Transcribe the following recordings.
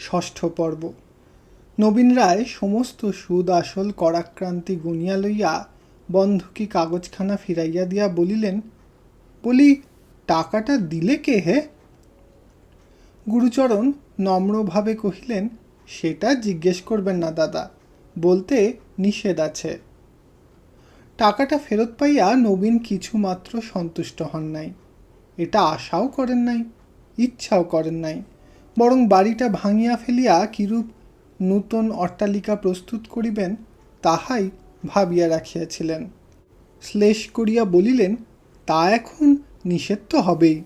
ষষ্ঠ পর্ব। নবীন রায় সমস্ত সুদ আসল করাক্রান্তি গুনিয়া লইয়া বন্ধকি কাগজখানা ফিরাইয়া দিয়া বলিলেন, বলি, টাকাটা দিলে কে হে? গুরুচরণ নম্রভাবে কহিলেন, সেটা জিজ্ঞেস করবেন না দাদা, বলতে নিষেধ আছে। টাকাটা ফেরত পাইয়া নবীন কিছুমাত্র সন্তুষ্ট হন নাই। এটা আশাও করেন নাই, ইচ্ছাও করেন নাই। বরং বাড়িটা ভাঙিয়া ফেলিয়া কিরূপ নূতন অট্টালিকা প্রস্তুত করিবেন, তাহাই ভাবিয়া রাখিয়াছিলেন। শ্লেষ করিয়া বলিলেন, তা এখন নিষেধ তো হবেই।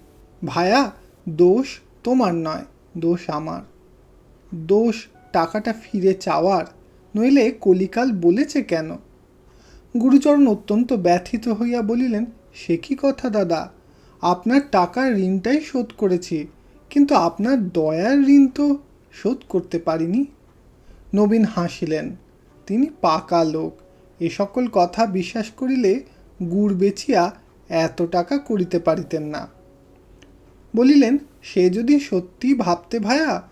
ভায়া, দোষ তোমার নয়, দোষ আমার। দোষ টাকাটা ফিরে চাওয়ার, নইলে কলিকাল বলেছে কেন? গুরুচরণ অত্যন্ত ব্যথিত হইয়া বলিলেন, সে কি কথা দাদা? আপনার টাকার ঋণটাই শোধ করেছি। কিন্তু আপনার দয়ার ঋণ তো শোধ করতে পারিনি। নবীন হাসিলেন। তিনি পাকা লোক। এ সকল কথা বিশ্বাস করিলে গুড় বেচিয়া এত টাকা করিতে পারিতেন না। বলিলেন, সে যদি সত্যি ভাবতে ভায়া,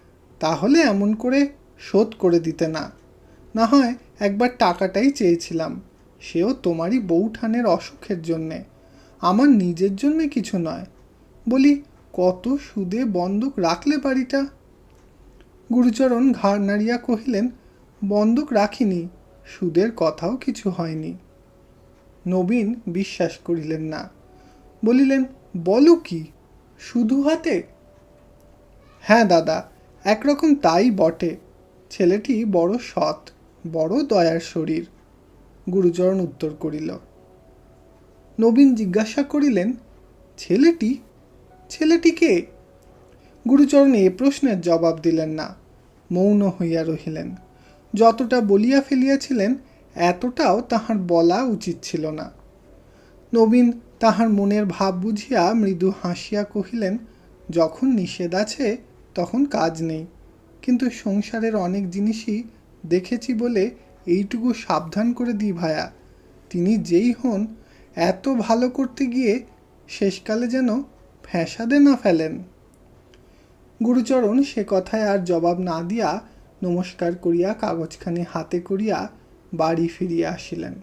তাহলে এমন করে শোধ করে দিতে না। না হয় একবার টাকাটাই চেয়েছিলাম। সেও তোমারই বউঠানের অসুখের জন্যে। আমার নিজের জন্যে কিছু নয়। বলি কত সুদে বন্ধক রাখলে বাড়িটা? গুরুচরণ ঘাড় নাড়িয়া কহিলেন বন্ধক রাখিনি, সুদের কথাও কিছু হয়নি। নবীন বিশ্বাস করিলেন না। বলিলেন, বলো কি, শুধু হাতে? হ্যাঁ দাদা, একরকম তাই বটে। ছেলেটি বড় সৎ, বড় দয়ার শরীর। গুরুচরণ উত্তর করিল। নবীন জিজ্ঞাসা করিলেন, ছেলেটি ছেলেটিকে গুরুচরণ এ প্রশ্নের জবাব দিলেন না, মৌন হইয়া রহিলেন। যতটা বলিয়া ফেলিয়াছিলেন, এতটাও তাহার বলা উচিত ছিল না। নবীন তাহার মনের ভাব বুঝিয়া মৃদু হাসিয়া কহিলেন, যখন নিষেধ আছে, তখন কাজ নেই। কিন্তু সংসারের অনেক জিনিসই দেখেছি বলে এইটুকু সাবধান করে দিই ভায়া। তিনি যেই হন, এত ভালো করতে গিয়ে শেষকালে যেন ফ্যাসাদে না ফেলেন? গুরুচরণ সে কথায় আর জবাব না দিয়া নমস্কার করিয়া কাগজখানি হাতে করিয়া বাড়ি ফিরিয়া আসিলেন।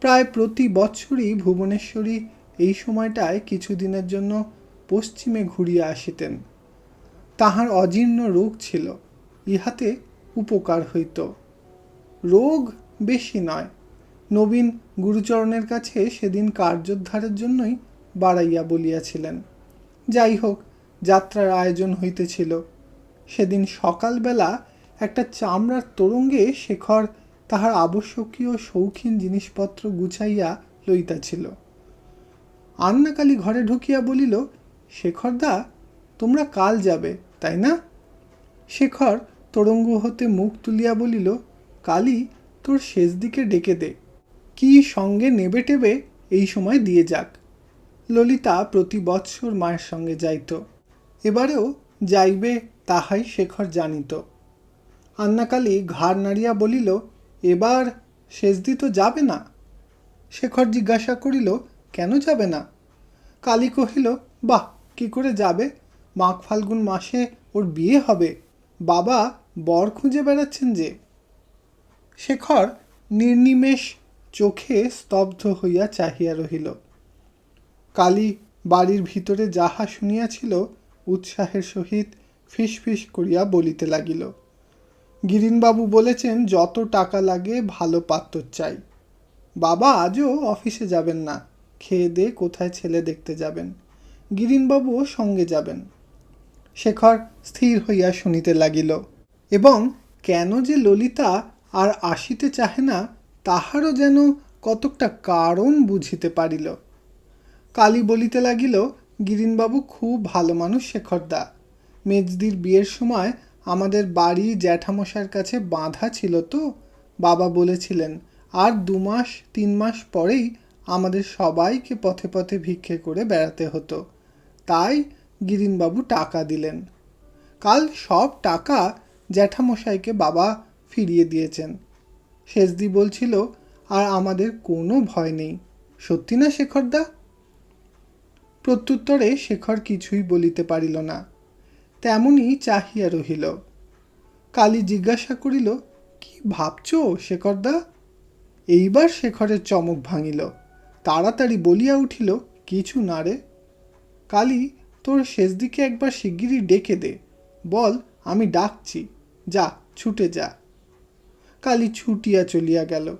প্রায় প্রতি বৎসরই ভুবনেশ্বরী এই সময়টায় কিছুদিনের জন্য পশ্চিমে ঘুরিয়া আসিতেন। তাহার অজীর্ণ রোগ ছিল, ইহাতে উপকার হইত। রোগ বেশি নয়, নবীন গুরুচরণের কাছে সেদিন কার্যোদ্ধারের জন্যই বাড়াইয়া বলিয়াছিলেন, যাই হোক, যাত্রার আয়োজন হইতেছিল। সেদিন সকালবেলা একটা চামড়ার তোরঙ্গে শেখর তাহার আবশ্যকীয় শৌখিন জিনিসপত্র গুছাইয়া লইতাছিল। আন্নাকালী ঘরে ঢুকিয়া বলিল, শেখরদা, তোমরা কাল যাবে, তাই না? শেখর তোরঙ্গ হতে মুখ তুলিয়া বলিল, কালি, তোর শেষ দিকে ডেকে দে। কি সঙ্গে নেবে টেবে এই সময় দিয়ে যাক। ললিতা প্রতি বৎসর মায়ের সঙ্গে যাইত। এবারেও যাইবে তাহাই শেখর জানিত। আন্নাকালী ঘাড় নাড়িয়া বলিল, এবার শেষদি তো যাবে না? শেখর জিজ্ঞাসা করিল, কেন যাবে না? কালী কহিল, বাহ, কি করে যাবে? মাঘ ফাল্গুন মাসে ওর বিয়ে হবে। বাবা বর খুঁজে বেড়াচ্ছেন যে। শেখর নির্নিমেষ চোখে স্তব্ধ হইয়া চাহিয়া রহিল। কালী বাড়ির ভিতরে যাহা শুনিয়াছিল, উৎসাহের সহিত ফিস ফিস করিয়া বলিতে লাগিল। গিরিনবাবু বলেছেন, যত টাকা লাগে, ভালো পাত্র চাই। বাবা, আজও অফিসে যাবেন না। খেয়ে দে কোথায় ছেলে দেখতে যাবেন? গিরিনবাবুও সঙ্গে যাবেন। শেখর স্থির হইয়া শুনিতে লাগিল। এবং কেন যে ললিতা আর আসিতে চাহে না, তাহারও যেন কতকটা কারণ বুঝিতে পারিল। কালী বলিতে লাগিল, গিরিনবাবু খুব ভালো মানুষ শেখরদা মেজদির বিয়ের সময় আমাদের বাড়ি জ্যাঠামশার কাছে বাঁধা ছিল তো। বাবা বলেছিলেন, আর দু মাস, তিন মাস পরেই আমাদের সবাইকে পথে পথে ভিক্ষে করে বেড়াতে হতো। তাই গিরিনবাবু টাকা দিলেন। কাল সব টাকা জ্যাঠামশাইকে বাবা ফিরিয়ে দিয়েছেন। শেষদি বলছিল, আর আমাদের কোনো ভয় নেই। সত্যি না শেখরদা প্রত্যুত্তরে শেখর কিছুই বলিতে পারিল না, তেমনি চাহিয়া রহিল। কালী জিজ্ঞাসা করিল, কি ভাবছ শেখরদা? এইবার শেখরের চমক ভাঙিল, তাড়াতাড়ি বলিয়া উঠিল, কিছু না রে। কালী, তোর শেষ দিকে একবার শিগগিরই ডেকে দে। বল, আমি ডাকছি। যা, ছুটে যা। কালী ছুটিয়া চলিয়া গেল।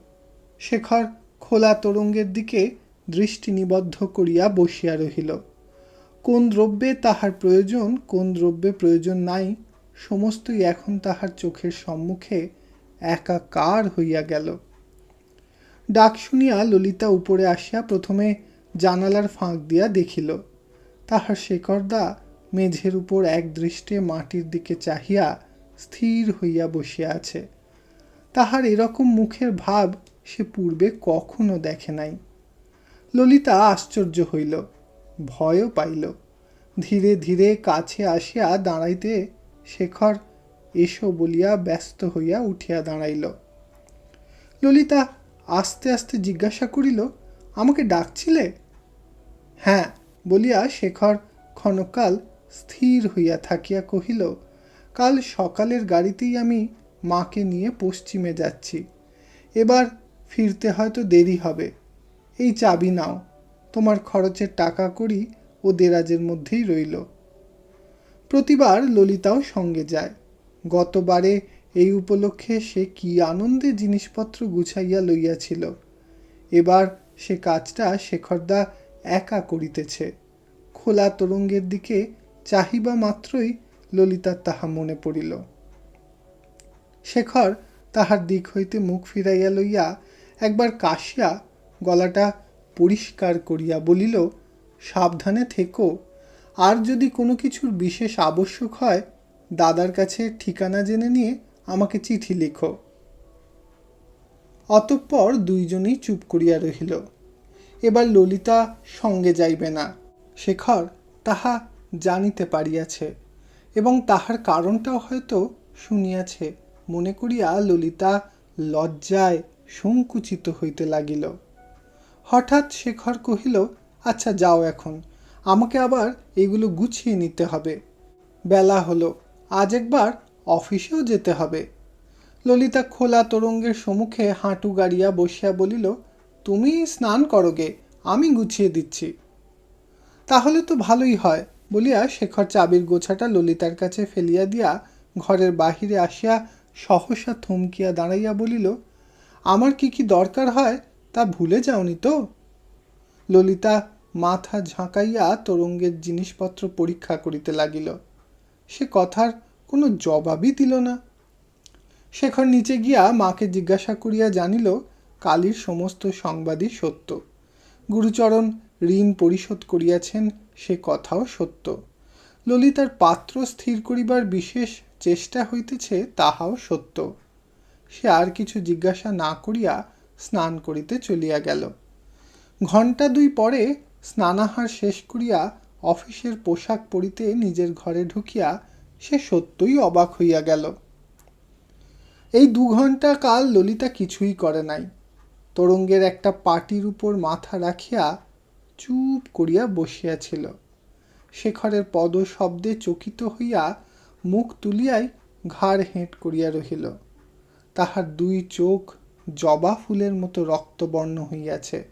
শেখর খোলা তরঙ্গের দিকে দৃষ্টি নিবদ্ধ করিয়া বসিয়া রহিল। কোন দ্রব্যে তাহার প্রয়োজন, কোন দ্রব্যে প্রয়োজন নাই, সমস্তই এখন তাহার চোখের সম্মুখে একাকার হইয়া গেল। ডাক শুনিয়া ললিতা উপরে আসিয়া প্রথমে জানালার ফাঁক দিয়া দেখিল। তাহার শেখরদা মেঝের উপর এক দৃষ্টে মাটির দিকে চাহিয়া স্থির হইয়া বসিয়া আছে। তাহার এরকম মুখের ভাব সে পূর্বে কখনো দেখে নাই। ললিতা আশ্চর্য হইল, ভয়ও পাইল। ধীরে ধীরে কাছে আসিয়া দাঁড়াইতে শেখর এসো বলিয়া ব্যস্ত হইয়া উঠিয়া দাঁড়াইল। ললিতা আস্তে আস্তে জিজ্ঞাসা করিল, আমাকে ডাকছিলে? হ্যাঁ বলিয়া শেখর ক্ষণকাল স্থির হইয়া থাকিয়া কহিল, কাল সকালের গাড়িতেই আমি মাকে নিয়ে পশ্চিমে যাচ্ছি। এবার ফিরতে হয়তো দেরি হবে। এই চাবি নাও। তোমার খরচের টাকা করি ও দেরাজের মধ্যেই রইল। প্রতিবার ললিতাও সঙ্গে যায়। গতবারে এই উপলক্ষে সে কি আনন্দে জিনিসপত্র গুছাইয়া লইয়াছিল। এবার সে কাজটা শেখরদা একা করিতেছে। খোলা তরঙ্গের দিকে চাহিবা মাত্রই ললিতার তাহা মনে পড়িল। শেখর তাহার দিক হইতে মুখ ফিরাইয়া লইয়া একবার কাশিয়া গলাটা পরিষ্কার করিয়া বলিল, সাবধানে থেকো। আর যদি কোনো কিছুর বিশেষ আবশ্যক হয়, দাদার কাছে ঠিকানা জেনে নিয়ে আমাকে চিঠি লিখো অতঃপর দুইজনেই চুপ করিয়া রহিল। এবার ললিতা সঙ্গে যাইবে না। শেখর তাহা জানিতে পারিয়াছে এবং তাহার কারণটাও হয়তো শুনিয়াছে। মনে করিয়া ললিতা লজ্জায় সংকুচিত হইতে লাগিল। হঠাৎ শেখর কহিল আচ্ছা যাও এখন। আমাকে আবার এগুলো গুছিয়ে নিতে হবে। বেলা হলো। আজ একবার অফিসেও যেতে হবে। ললিতা খোলা তরঙ্গের সম্মুখে হাঁটু গাড়িয়া বসিয়া বলিল, তুমি স্নান করোগে আমি গুছিয়ে দিচ্ছি। তাহলে তো ভালোই হয় বলিয়া শেখর চাবির গোছাটা ললিতার কাছে ফেলিয়া দিয়া ঘরের বাহিরে আসিয়া সহসা থমকিয়া দাঁড়াইয়া বলিল, আমার কি কি দরকার হয় তা ভুলে যাওনি তো? ললিতা মাথা ঝাঁকাইয়া তরঙ্গের জিনিসপত্র পরীক্ষা করিতে লাগিল। সে কথার কোনো জবাবই দিল না। শেখর নিচে গিয়া মাকে জিজ্ঞাসা করিয়া জানিল, কালীর সমস্ত সংবাদই সত্য। গুরুচরণ ঋণ পরিশোধ করিয়াছেন, সে কথাও সত্য। ললিতার পাত্র স্থির করিবার বিশেষ চেষ্টা হইতেছে, তাহাও সত্য। সে আর কিছু জিজ্ঞাসা না করিয়া স্নান করিতে চলিয়া গেল। ঘণ্টা দুই পরে স্নানাহার শেষ করিয়া অফিসের পোশাক পরিতে নিজের ঘরে ঢুকিয়া সে সত্যই অবাক হইয়া গেল। এই দু ঘণ্টা কাল ললিতা কিছুই করে নাই। তরঙ্গের একটা পাটির উপর মাথা রাখিয়া চুপ করিয়া বসিয়াছিল। শেখরের পদ শব্দে চকিত হইয়া মুখ তুলিয়াই ঘাড় হেঁট করিয়া রহিল। তাহার দুই চোখ জবা ফুলের মতো রক্তবর্ণ হইয়াছে।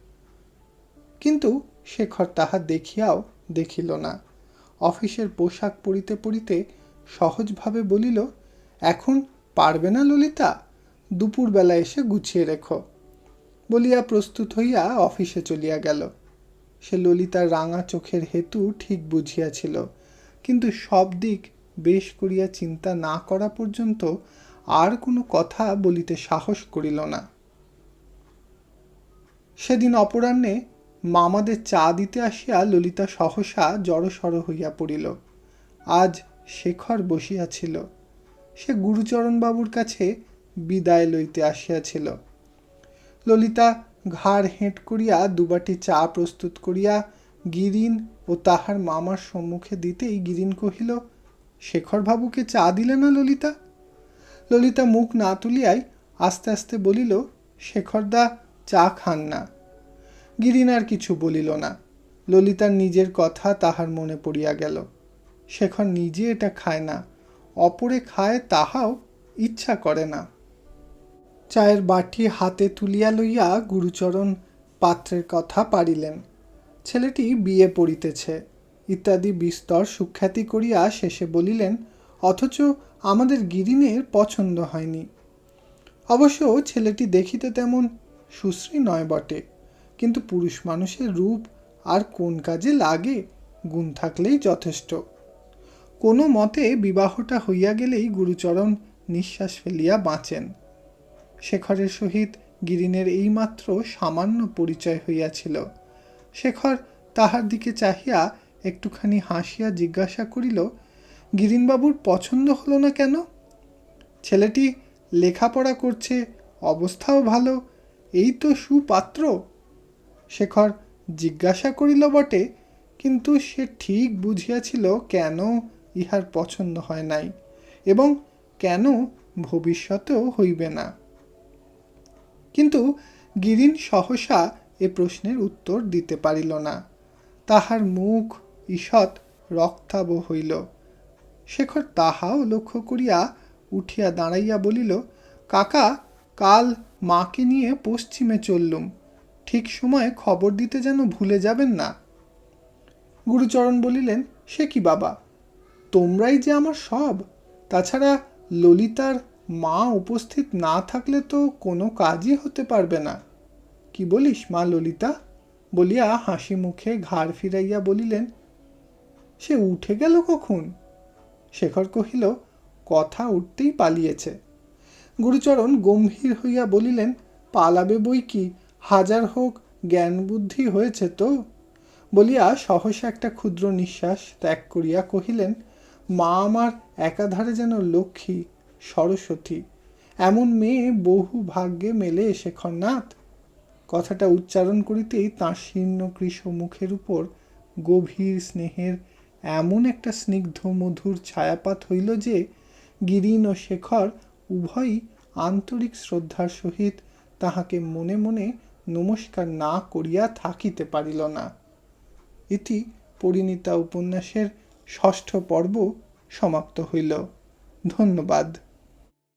কিন্তু শেখর তাহা দেখিয়াও দেখিল না। অফিসের পোশাক পরিতে পরিতে সহজভাবে বলিল, এখন পারবে না ললিতা? দুপুরবেলা এসে গুছিয়ে রেখো। বলিয়া প্রস্তুত হইয়া অফিসে চলিয়া গেল। সে ললিতার রাঙা চোখের হেতু ঠিক বুঝিয়াছিল, কিন্তু সব দিক বেশ করিয়া চিন্তা না করা পর্যন্ত আর কোনো কথা বলিতে সাহস করিল না। সেদিন অপরাহ্নে মামাদের চা দিতে আসিয়া ললিতা সহসা জড়সড় হইয়া পড়িল। আজ শেখর বসিয়াছিল সে গুরুচরণবাবুর কাছে বিদায় লইতে আসিয়াছিল। ললিতা ঘাড় হেঁট করিয়া দুবাটি চা প্রস্তুত করিয়া গিরিন ও তাহার মামার সম্মুখে দিতেই গিরিন কহিল, শেখরবাবুকে চা দিলে না ললিতা? ললিতা মুখ না তুলিয়াই আস্তে আস্তে বলিল, শেখরদা, চা খান না। গিরিন আর কিছু বলিল না। ললিতার নিজের কথা তাহার মনে পড়িয়া গেল। শেখর নিজে এটা খায় না, অপরে খায় তাহাও ইচ্ছা করে না। চায়ের বাটি হাতে তুলিয়া লইয়া গুরুচরণ পাত্রের কথা পারিলেন। ছেলেটি বিয়ে পড়িতেছে। ইত্যাদি বিস্তর সুখ্যাতি করিয়া শেষে বলিলেন অথচ আমাদের গিরিনের পছন্দ হয়নি। অবশ্য ছেলেটি দেখিতে তেমন সুশ্রী নয় বটে, কিন্তু পুরুষ মানুষের রূপ আর কোন কাজে লাগে গুণ থাকলেই যথেষ্ট। কোনো মতে বিবাহটা হইয়া গেলেই গুরুচরণ নিঃশ্বাস ফেলিয়া বাঁচেন। শেখরের সহিত গিরিনের এইমাত্র সামান্য পরিচয় হইয়াছিল। শেখর তাহার দিকে চাহিয়া একটুখানি হাসিয়া জিজ্ঞাসা করিল গিরিনবাবুর পছন্দ হলো না কেন? ছেলেটি লেখাপড়া করছে, অবস্থাও ভালো, এই তো সুপাত্র। শেখর জিজ্ঞাসা করিল, বটে, কিন্তু সে ঠিক বুঝিয়াছিল কেন ইহার পছন্দ হয় নাই এবং কেন ভবিষ্যতেও হইবে না। কিন্তু গিরিন সহসা এ প্রশ্নের উত্তর দিতে পারিল না। তাহার মুখ ঈষৎ রক্তাভ হইল। শেখর তাহাও লক্ষ্য করিয়া উঠিয়া দাঁড়াইয়া বলিল, কাকা, কাল মাকে নিয়ে পশ্চিমে চললুম। ঠিক সময়ে খবর দিতে যেন ভুলে যাবেন না? গুরুচরণ বলিলেন, সে কি বাবা? তোমরাই যে আমার সব। তাছাড়া ললিতার মা উপস্থিত না থাকলে তো কোনো কাজই হতে পারবে না। কি বলিস মা ললিতা? বলিয়া হাসি মুখে ঘাড় ফিরাইয়া বলিলেন, সে উঠে গেল কখন? শেখর কহিল, কথা উঠতেই পালিয়েছে গুরুচরণ গম্ভীর হইয়া বলিলেন, পালাবে বই কি? হাজার হোক জ্ঞান বুদ্ধি হয়েছে তো বলিয়া সহসা একটা ক্ষুদ্র নিঃশ্বাস ত্যাগ করিয়া কহিলেন, মা আমার, একাধারে যেন লক্ষ্মী, সরস্বতী, এমন মেয়ে বহু ভাগ্যে মেলে শেখরনাথ কথাটা উচ্চারণ করিতেই তাঁর শীর্ণ কৃষ মুখের উপর গভীর স্নেহের এমন একটা স্নিগ্ধ মধুর ছায়াপাত হইল যে গিরিন ও শেখর উভয়ই আন্তরিক শ্রদ্ধার সহিত তাহাকে মনে মনে নমস্কার না করিয়া থাকিতে পারিল না। এটি পরিণীতা উপন্যাসের ষষ্ঠ পর্ব সমাপ্ত হইল। ধন্যবাদ।